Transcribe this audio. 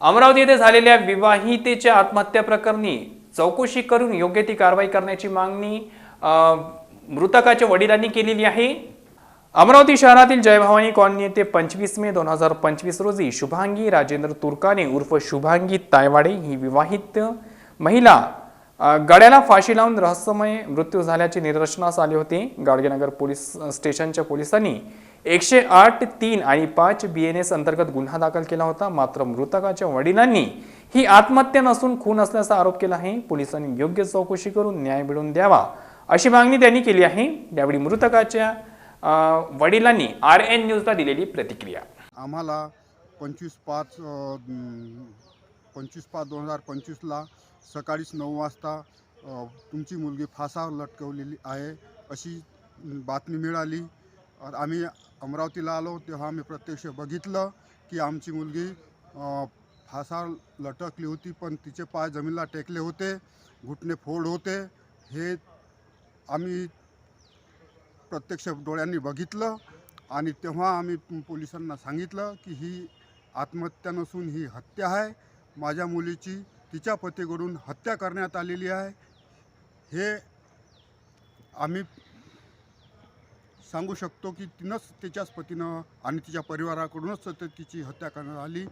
अमरावती येथे झालेल्या विवाहितेच्या आत्महत्या प्रकरणी चौकशी करून योग्य ती कारवाई करण्याची मागणी मृतकाच्या वडिलांनी केलेली आहे. अमरावती शहरातील जयभवानी कॉलनी येथे पंचवीस मे दोन हजार पंचवीस रोजी शुभांगी राजेंद्र तुर्काने उर्फ शुभांगी तायवाडे ही विवाहित महिला गड्याला फाशी लावून रहस्यमय मृत्यू झाल्याचे निदर्शनास आले होते. गाडगेनगर पोलीस स्टेशनच्या पोलिसांनी एकशे आठ तीन आणि पाच बी एन एस अंतर्गत गुन्हा दाखल केला होता. मात्र मृतकाच्या वडिलांनी ही आत्महत्या नसून खून असल्याचा आरोप केला आहे. पोलिसांनी योग्य चौकशी करून न्याय मिळवून द्यावा अशी मागणी त्यांनी केली आहे. यावेळी मृतकाच्या वडिलांनी आर एन न्यूजला दिलेली प्रतिक्रिया. आम्हाला पंचवीस पाच पंचवीस पाच दोन हजार पंचवीसला सकाळीच नऊ वाजता तुमची मुलगी फासावर लटकवलेली आहे अशी बातमी मिळाली. आम्ही अमरावतीला आलो तेव्हा आम्ही प्रत्यक्ष बघितलं की आमची मुलगी फासावर लटकली होती पण तिचे पाय जमिनीला टेकले होते घुटणे फोड होते. हे आम्ही प्रत्यक्ष डोळ्यांनी बघितलं आणि तेव्हा आम्ही पोलिसांना सांगितलं की ही आत्महत्या नसून ही हत्या आहे. माझ्या मुलीची तिच्या पतीकडून हत्या करण्यात आलेली आहे. हे आम्ही सांगू शकतो की तिनंच तिच्याच पतीनं आणि तिच्या परिवाराकडूनच तिची हत्या करण्यात आली.